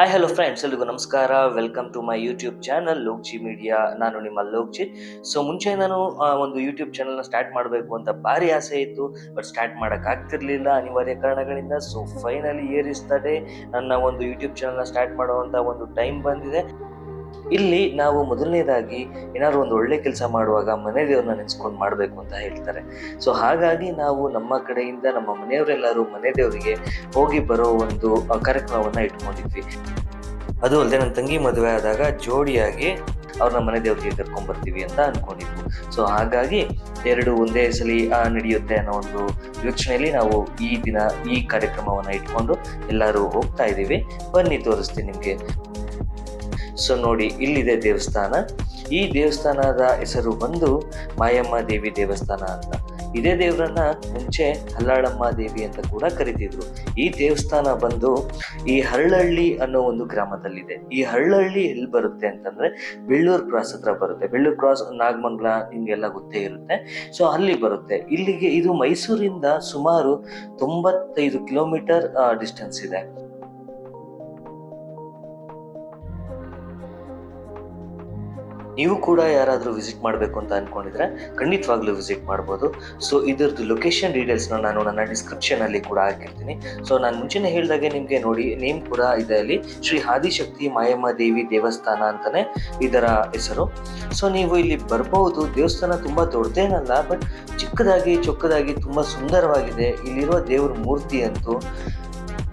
Hi hello friends ಎಲ್ರಿಗೂ ನಮಸ್ಕಾರ. Welcome to my YouTube channel Lokji media ನಾನು ನಿಮ್ಮ ಲೋಕ್ಜಿ ಸೊ ಮುಂಚೆ ನಾನು ಒಂದು ಯೂಟ್ಯೂಬ್ ಚಾನಲ್ನ ಸ್ಟಾರ್ಟ್ ಮಾಡಬೇಕು ಅಂತ ಭಾರಿ ಆಸೆ ಇತ್ತು ಬಟ್ ಸ್ಟಾರ್ಟ್ ಮಾಡೋಕ್ಕಾಗ್ತಿರ್ಲಿಲ್ಲ ಅನಿವಾರ್ಯ ಕಾರಣಗಳಿಂದ. ಸೊ ಫೈನಲಿ ಇಯರ್ ನನ್ನ ಒಂದು ಯೂಟ್ಯೂಬ್ ಚಾನಲ್ನ ಸ್ಟಾರ್ಟ್ ಮಾಡುವಂಥ ಒಂದು ಟೈಮ್ ಬಂದಿದೆ. ಇಲ್ಲಿ ನಾವು ಮೊದಲನೇದಾಗಿ ಏನಾದ್ರು ಒಂದು ಒಳ್ಳೆ ಕೆಲಸ ಮಾಡುವಾಗ ಮನೆ ದೇವ್ರನ್ನ ನೆನೆಸ್ಕೊಂಡು ಮಾಡಬೇಕು ಅಂತ ಹೇಳ್ತಾರೆ. ಸೊ ಹಾಗಾಗಿ ನಾವು ನಮ್ಮ ಕಡೆಯಿಂದ ನಮ್ಮ ಮನೆಯವರೆಲ್ಲರೂ ಮನೆ ದೇವರಿಗೆ ಹೋಗಿ ಬರೋ ಒಂದು ಕಾರ್ಯಕ್ರಮವನ್ನ ಇಟ್ಕೊಂಡಿದ್ವಿ. ಅದು ಅಲ್ಲದೆ ನನ್ನ ತಂಗಿ ಮದುವೆ ಆದಾಗ ಜೋಡಿಯಾಗಿ ಅವ್ರನ್ನ ಮನೆ ದೇವರಿಗೆ ಕರ್ಕೊಂಡ್ ಬರ್ತೀವಿ ಅಂತ ಅನ್ಕೊಂಡಿದ್ವು. ಸೊ ಹಾಗಾಗಿ ಎರಡು ಒಂದೇ ಸಲ ನಡೆಯುತ್ತೆ ಅನ್ನೋ ಒಂದು ಯೋಚನೆಯಲ್ಲಿ ನಾವು ಈ ದಿನ ಈ ಕಾರ್ಯಕ್ರಮವನ್ನ ಇಟ್ಕೊಂಡು ಎಲ್ಲರೂ ಹೋಗ್ತಾ ಇದ್ದೀವಿ. ಬನ್ನಿ, ತೋರಿಸ್ತೀನಿ ನಿಮಗೆ. ಸೊ ನೋಡಿ, ಇಲ್ಲಿದೆ ದೇವಸ್ಥಾನ. ಈ ದೇವಸ್ಥಾನದ ಹೆಸರು ಬಂದು ಮಾಯಮ್ಮ ದೇವಿ ದೇವಸ್ಥಾನ ಅಂತ. ಇದೇ ದೇವರನ್ನ ಮುಂಚೆ ಹಲ್ಲಾಳಮ್ಮ ದೇವಿ ಅಂತ ಕೂಡ ಕರಿತಿದ್ರು. ಈ ದೇವಸ್ಥಾನ ಬಂದು ಈ ಹರಳಹಳ್ಳಿ ಅನ್ನೋ ಒಂದು ಗ್ರಾಮದಲ್ಲಿದೆ. ಈ ಹರಳಹಳ್ಳಿ ಎಲ್ಲಿ ಬರುತ್ತೆ ಅಂತಂದ್ರೆ ಬೆಳ್ಳೂರು ಕ್ರಾಸ್ ಹತ್ರ ಬರುತ್ತೆ. ಬೆಳ್ಳೂರು ಕ್ರಾಸ್ ನಾಗಮಂಗಲ ನಿಮ್ಗೆಲ್ಲ ಗೊತ್ತೇ ಇರುತ್ತೆ. ಸೊ ಅಲ್ಲಿ ಬರುತ್ತೆ. ಇಲ್ಲಿಗೆ ಇದು ಮೈಸೂರಿಂದ ಸುಮಾರು ತೊಂಬತ್ತೈದು ಕಿಲೋಮೀಟರ್ ಡಿಸ್ಟೆನ್ಸ್ ಇದೆ. ನೀವು ಕೂಡ ಯಾರಾದರೂ ವಿಸಿಟ್ ಮಾಡಬೇಕು ಅಂತ ಅಂದ್ಕೊಂಡಿದ್ರೆ ಖಂಡಿತವಾಗ್ಲೂ ವಿಸಿಟ್ ಮಾಡ್ಬೋದು. ಸೊ ಇದರದ್ದು ಲೊಕೇಶನ್ ಡೀಟೇಲ್ಸ್ನ ನಾನು ನನ್ನ ಡಿಸ್ಕ್ರಿಪ್ಷನಲ್ಲಿ ಕೂಡ ಹಾಕಿರ್ತೀನಿ. ಸೊ ನಾನು ಮುಂಚೆನೇ ಹೇಳಿದಾಗೆ ನಿಮಗೆ ನೋಡಿ ನೇಮ್ ಕೂಡ ಇದೆ ಅಲ್ಲಿ. ಶ್ರೀ ಆದಿಶಕ್ತಿ ಮಾಯಮ್ಮ ದೇವಿ ದೇವಸ್ಥಾನ ಅಂತಲೇ ಇದರ ಹೆಸರು. ಸೊ ನೀವು ಇಲ್ಲಿ ಬರ್ಬೋದು. ದೇವಸ್ಥಾನ ತುಂಬ ದೊಡ್ಡದೇನಲ್ಲ ಬಟ್ ಚಿಕ್ಕದಾಗಿ ಚೊಕ್ಕದಾಗಿ ತುಂಬ ಸುಂದರವಾಗಿದೆ. ಇಲ್ಲಿರುವ ದೇವ್ರ ಮೂರ್ತಿ ಅಂತೂ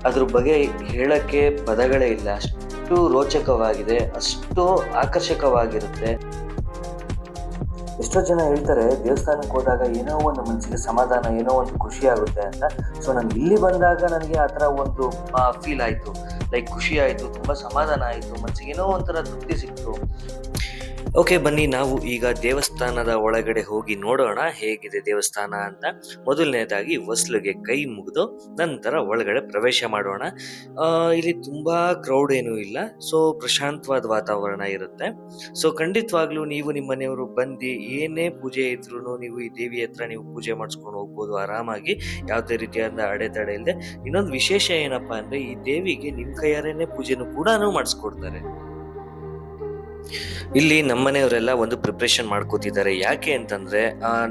ಅದ್ರ ಬಗ್ಗೆ ಹೇಳಕ್ಕೆ ಪದಗಳೇ ಇಲ್ಲ. ಅಷ್ಟು ರೋಚಕವಾಗಿದೆ, ಅಷ್ಟು ಆಕರ್ಷಕವಾಗಿರುತ್ತೆ. ಎಷ್ಟೋ ಜನ ಹೇಳ್ತಾರೆ, ದೇವಸ್ಥಾನಕ್ಕೆ ಹೋದಾಗ ಏನೋ ಒಂದು ಮನಸ್ಸಿಗೆ ಸಮಾಧಾನ, ಏನೋ ಒಂದು ಖುಷಿ ಆಗುತ್ತೆ ಅಂತ. ಸೊ ನಾನು ಇಲ್ಲಿ ಬಂದಾಗ ನನಗೆ ಆ ಥರ ಒಂದು ಫೀಲ್ ಆಯಿತು. ಲೈಕ್ ಖುಷಿ ಆಯಿತು, ತುಂಬ ಸಮಾಧಾನ ಆಯಿತು, ಮನಸ್ಸಿಗೆ ಏನೋ ಒಂಥರ ತೃಪ್ತಿ ಸಿಕ್ತು. ಓಕೆ, ಬನ್ನಿ ನಾವು ಈಗ ದೇವಸ್ಥಾನದ ಒಳಗಡೆ ಹೋಗಿ ನೋಡೋಣ ಹೇಗಿದೆ ದೇವಸ್ಥಾನ ಅಂತ. ಮೊದಲನೇದಾಗಿ ಹೊಸ್ಲಿಗೆ ಕೈ ಮುಗಿದು ನಂತರ ಒಳಗಡೆ ಪ್ರವೇಶ ಮಾಡೋಣ. ಇಲ್ಲಿ ತುಂಬಾ ಕ್ರೌಡ್ ಏನೂ ಇಲ್ಲ ಸೊ ಪ್ರಶಾಂತವಾದ ವಾತಾವರಣ ಇರುತ್ತೆ. ಸೊ ಖಂಡಿತವಾಗ್ಲೂ ನೀವು ನಿಮ್ಮ ಮನೆಯವರು ಬಂದು ಏನೇ ಪೂಜೆ ಇದ್ರೂ ನೀವು ಈ ದೇವಿ ಹತ್ರ ನೀವು ಪೂಜೆ ಮಾಡಿಸ್ಕೊಂಡು ಹೋಗ್ಬೋದು ಆರಾಮಾಗಿ, ಯಾವುದೇ ರೀತಿಯಾದ ಅಡೆತಡೆ ಇಲ್ಲದೆ. ಇನ್ನೊಂದು ವಿಶೇಷ ಏನಪ್ಪಾ ಅಂದ್ರೆ ಈ ದೇವಿಗೆ ನಿಮ್ಮ ಕೈಯಾರೇನೆ ಪೂಜೆನೂ ಕೂಡ ಮಾಡಿಸ್ಕೊಡ್ತಾರೆ. ಇಲ್ಲಿ ನಮ್ಮನೆಯವರೆಲ್ಲ ಒಂದು ಪ್ರಿಪ್ರೇಷನ್ ಮಾಡ್ಕೋತಿದ್ದಾರೆ. ಯಾಕೆ ಅಂತಂದ್ರೆ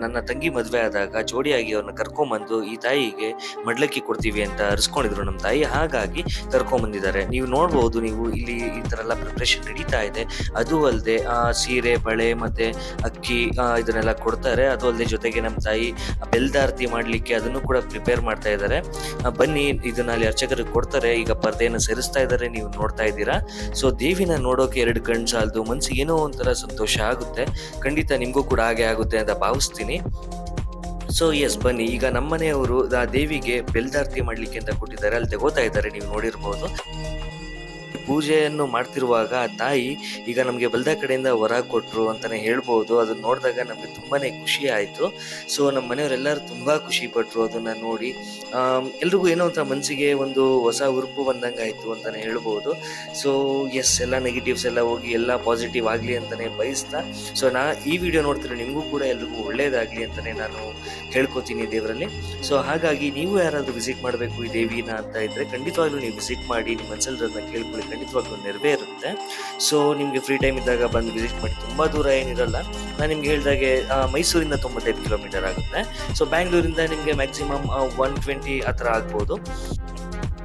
ನನ್ನ ತಂಗಿ ಮದುವೆ ಆದಾಗ ಜೋಡಿಯಾಗಿ ಅವ್ರನ್ನ ಕರ್ಕೊಂಬಂದು ಈ ತಾಯಿಗೆ ಮಡ್ಲಕ್ಕಿ ಕೊಡ್ತೀವಿ ಅಂತ ಅರಿಸ್ಕೊಂಡಿದ್ರು ನಮ್ಮ ತಾಯಿ. ಹಾಗಾಗಿ ಕರ್ಕೊಂಬಂದಿದ್ದಾರೆ. ನೀವು ನೋಡ್ಬೋದು, ನೀವು ಇಲ್ಲಿ ಈ ತರ ಎಲ್ಲ ಪ್ರಿಪ್ರೇಷನ್ ನಡೀತಾ ಇದೆ. ಅದು ಅಲ್ಲದೆ ಸೀರೆ, ಬಳೆ ಮತ್ತೆ ಅಕ್ಕಿ ಇದನ್ನೆಲ್ಲ ಕೊಡ್ತಾರೆ. ಅದು ಅಲ್ಲದೆ ಜೊತೆಗೆ ನಮ್ಮ ತಾಯಿ ಬೆಲ್ದಾರತಿ ಮಾಡ್ಲಿಕ್ಕೆ ಅದನ್ನು ಕೂಡ ಪ್ರಿಪೇರ್ ಮಾಡ್ತಾ ಇದ್ದಾರೆ. ಬನ್ನಿ, ಇದನ್ನ ಅಲ್ಲಿ ಅರ್ಚಕರಿಗೆ ಕೊಡ್ತಾರೆ. ಈಗ ಪರ್ದೆಯನ್ನು ಸೇರಿಸ್ತಾ ಇದ್ದಾರೆ. ನೀವು ನೋಡ್ತಾ ಇದ್ದೀರಾ. ಸೊ ದೇವಿನ ನೋಡೋಕೆ ಎರಡು ಕಣ್ಣು ಸಾಲದು ಮನ್ಸಿಗೆ ಏನೋ ಒಂಥರ ಸಂತೋಷ ಆಗುತ್ತೆ. ಖಂಡಿತ ನಿಮಗೂ ಕೂಡ ಹಾಗೆ ಆಗುತ್ತೆ ಅಂತ ಭಾವಿಸ್ತೀನಿ. ಸೊ ಎಸ್ ಬನ್ನಿ. ಈಗ ನಮ್ಮನೆಯವರು ಆ ದೇವಿಗೆ ಬೆಲ್ದಾರ್ತಿ ಮಾಡ್ಲಿಕ್ಕೆ ಅಂತ ಕೊಟ್ಟಿದ್ದಾರೆ. ಅಲ್ಲಿ ತಗೋತಾ ಇದ್ದಾರೆ. ನೀವು ನೋಡಿರ್ಬೋದು. ಪೂಜೆಯನ್ನು ಮಾಡ್ತಿರುವಾಗ ತಾಯಿ, ಈಗ ನಮಗೆ ಬಲ್ದ ಕಡೆಯಿಂದ ವರ ಕೊಟ್ಟರು ಅಂತಲೇ ಹೇಳ್ಬೋದು. ಅದನ್ನ ನೋಡಿದಾಗ ನಮಗೆ ತುಂಬಾ ಖುಷಿ ಆಯಿತು. ಸೊ ನಮ್ಮ ಮನೆಯವರೆಲ್ಲರೂ ತುಂಬ ಖುಷಿ ಪಟ್ಟರು ಅದನ್ನ ನೋಡಿ. ಎಲ್ರಿಗೂ ಏನೋ ಅಂತ ಮನಸ್ಸಿಗೆ ಒಂದು ಹೊಸ ಉರುಪು ಬಂದಂಗೆ ಆಯಿತು ಅಂತಲೇ ಹೇಳ್ಬೋದು. ಸೊ ಎಸ್ ಎಲ್ಲ ನೆಗೆಟಿವ್ಸ್ ಎಲ್ಲ ಹೋಗಿ ಎಲ್ಲ ಪಾಸಿಟಿವ್ ಆಗಲಿ ಅಂತಲೇ ಬಯಸ್ತಾ. ಸೊ ನಾ ಈ ವಿಡಿಯೋ ನೋಡ್ತಿರೋ ನಿಮಗೂ ಕೂಡ ಎಲ್ರಿಗೂ ಒಳ್ಳೆಯದಾಗಲಿ ಅಂತಲೇ ನಾನು ಹೇಳ್ಕೊತೀನಿ ದೇವರಲ್ಲಿ. ಸೊ ಹಾಗಾಗಿ ನೀವು ಯಾರಾದರೂ ವಿಸಿಟ್ ಮಾಡಬೇಕು ಈ ದೇವಿನ ಅಂತ ಇದ್ದರೆ ಖಂಡಿತವಾಗ್ಲೂ ನೀವು ವಿಸಿಟ್ ಮಾಡಿ, ನಿಮ್ಮ ಮನಸ್ಸಲ್ಲಿ ಕೇಳ್ಕೊಳ್ಳಿ. ಖಂಡಿತವಾಗ್ಲೂ ನೆರವೇರುತ್ತೆ. ಸೊ ನಿಮಗೆ ಫ್ರೀ ಟೈಮ್ ಇದ್ದಾಗ ಬಂದು ವಿಸಿಟ್ ಮಾಡಿ ತುಂಬ ದೂರ ಏನಿರಲ್ಲ. ನಾನು ನಿಮ್ಗೆ ಹೇಳಿದಾಗೆ ಮೈಸೂರಿಂದ ತೊಂಬತ್ತೈದು ಕಿಲೋಮೀಟರ್ ಆಗುತ್ತೆ. ಸೊ ಬ್ಯಾಂಗ್ಳೂರಿಂದ ನಿಮಗೆ ಮ್ಯಾಕ್ಸಿಮಮ್ ಒನ್ ಟ್ವೆಂಟಿ ಆ ಥರ ಆಗ್ಬೋದು.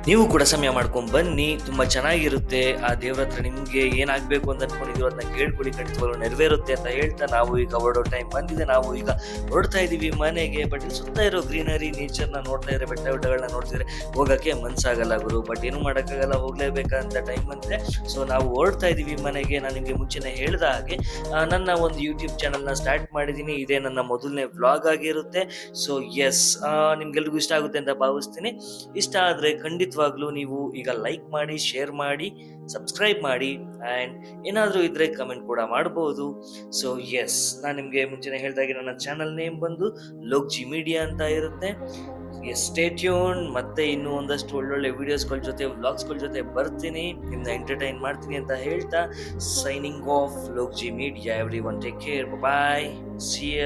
ನೀವು ಕೂಡ ಸಮಯ ಮಾಡ್ಕೊಂಡು ಬನ್ನಿ, ತುಂಬಾ ಚೆನ್ನಾಗಿರುತ್ತೆ. ಆ ದೇವ್ರ ಹತ್ರ ನಿಮ್ಗೆ ಏನಾಗ್ಬೇಕು ಅಂತ ಅನ್ಕೊಂಡಿದ್ರು ಅದನ್ನ ಕೇಳ್ಕೊಳ್ಳಿ, ಖಂಡಿತವಾಗ್ಲೂ ನೆರವೇರುತ್ತೆ ಅಂತ ಹೇಳ್ತಾ ನಾವು ಈಗ ಹೊರಡೋ ಟೈಮ್ ಬಂದಿದೆ. ನಾವು ಈಗ ಹೊರಡ್ತಾ ಇದೀವಿ ಮನೆಗೆ ಬಟ್ ಸುತ್ತ ಇರೋ ಗ್ರೀನರಿ ನೇಚರ್ನ ನೋಡ್ತಾ ಇದ್ರೆ, ಬೆಟ್ಟ ಬೆಟ್ಟಗಳನ್ನ ನೋಡ್ತಿದ್ರೆ ಹೋಗಕ್ಕೆ ಮನ್ಸಾಗಲ್ಲ ಗುರು. ಬಟ್ ಏನು ಮಾಡೋಕ್ಕಾಗಲ್ಲ, ಹೋಗ್ಲೇಬೇಕಂತ ಟೈಮ್ ಬಂದಿದೆ ಸೊ ನಾವು ಹೊರಡ್ತಾ ಇದೀವಿ ಮನೆಗೆ. ನಾನು ನಿಮಗೆ ಮುಂಚೆನೆ ಹೇಳಿದ ಹಾಗೆ ನನ್ನ ಒಂದು ಯೂಟ್ಯೂಬ್ ಚಾನಲ್ನ ಸ್ಟಾರ್ಟ್ ಮಾಡಿದ್ದೀನಿ. ಇದೇ ನನ್ನ ಮೊದಲನೇ ವ್ಲಾಗ್ ಆಗಿರುತ್ತೆ. ಸೊ ಎಸ್ ನಿಮ್ಗೆಲ್ರಿಗೂ ಇಷ್ಟ ಆಗುತ್ತೆ ಅಂತ ಭಾವಿಸ್ತೀನಿ. ಇಷ್ಟ ಆದರೆ ಖಂಡಿತವಾಗ್ಲೂ ನೀವು ಈಗ ಲೈಕ್ ಮಾಡಿ ಶೇರ್ ಮಾಡಿ ಸಬ್ಸ್ಕ್ರೈಬ್ ಮಾಡಿ ಆ್ಯಂಡ್ ಏನಾದರೂ ಇದ್ರೆ ಕಮೆಂಟ್ ಕೂಡ ಮಾಡ್ಬೋದು. ಸೊ ಎಸ್ ನಾನು ನಿಮಗೆ ಮುಂಚೆನೆ ಹೇಳಿದಾಗೆ ನನ್ನ ಚಾನಲ್ ನೇಮ್ ಬಂದು ಲೋಕ್ಜಿ ಮೀಡಿಯಾ ಅಂತ ಇರುತ್ತೆ. ಎಸ್ ಟ್ಯೂನ್ ಮತ್ತೆ ಇನ್ನೂ ಒಂದಷ್ಟು ಒಳ್ಳೊಳ್ಳೆ ವೀಡಿಯೋಸ್ಗಳ ಜೊತೆ ವ್ಲಾಗ್ಸ್ಗಳ ಜೊತೆ ಬರ್ತೀನಿ. ನಿಮ್ಮನ್ನ ಎಂಟರ್ಟೈನ್ ಮಾಡ್ತೀನಿ ಅಂತ ಹೇಳ್ತಾ signing off Lokji media everyone take care bye see ya